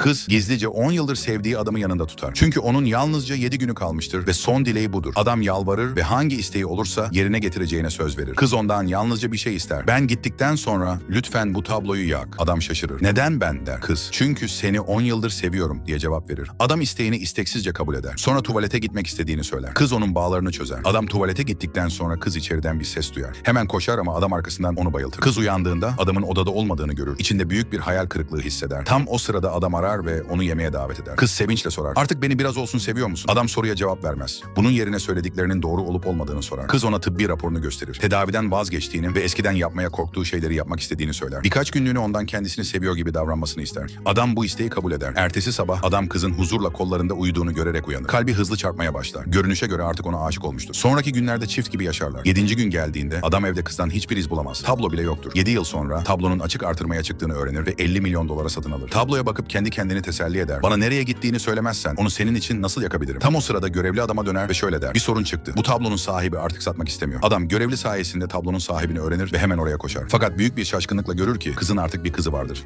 Kız gizlice 10 yıldır sevdiği adamı yanında tutar. Çünkü onun yalnızca 7 günü kalmıştır ve son dileği budur. Adam yalvarır ve hangi isteği olursa yerine getireceğine söz verir. Kız ondan yalnızca bir şey ister. Ben gittikten sonra lütfen bu tabloyu yak. Adam şaşırır. Neden ben der kız. Çünkü seni 10 yıldır seviyorum diye cevap verir. Adam isteğini isteksizce kabul eder. Sonra tuvalete gitmek istediğini söyler. Kız onun bağlarını çözer. Adam tuvalete gittikten sonra kız içeriden bir ses duyar. Hemen koşar ama adam arkasından onu bayıltır. Kız uyandığında adamın odada olmadığını görür. İçinde büyük bir hayal kırıklığı hisseder. Tam o sırada adam arar ve onu yemeğe davet eder. Kız sevinçle sorar. Artık beni biraz olsun seviyor musun? Adam soruya cevap vermez. Bunun yerine söylediklerinin doğru olup olmadığını sorar. Kız ona tıbbi raporunu gösterir. Tedaviden vazgeçtiğini ve eskiden yapmaya korktuğu şeyleri yapmak istediğini söyler. Birkaç günlüğüne ondan kendisini seviyor gibi davranmasını ister. Adam bu isteği kabul eder. Ertesi sabah adam kızın huzurla kollarında uyuduğunu görerek uyanır. Kalbi hızlı çarpmaya başlar. Görünüşe göre artık ona aşık olmuştur. Sonraki günlerde çift gibi yaşarlar. Yedinci gün geldiğinde adam evde kızdan hiçbir iz bulamaz. Tablo bile yoktur. 7 yıl sonra tablonun açık artırmaya çıktığını öğrenir ve 50 milyon dolara satın alır. Tabloya bakıp kendi kendini teselli eder. Bana nereye gittiğini söylemezsen onu senin için nasıl yakabilirim? Tam o sırada görevli adama döner ve şöyle der. Bir sorun çıktı. Bu tablonun sahibi artık satmak istemiyor. Adam görevli sayesinde tablonun sahibini öğrenir ve hemen oraya koşar. Fakat büyük bir şaşkınlıkla görür ki kızın artık bir kızı vardır.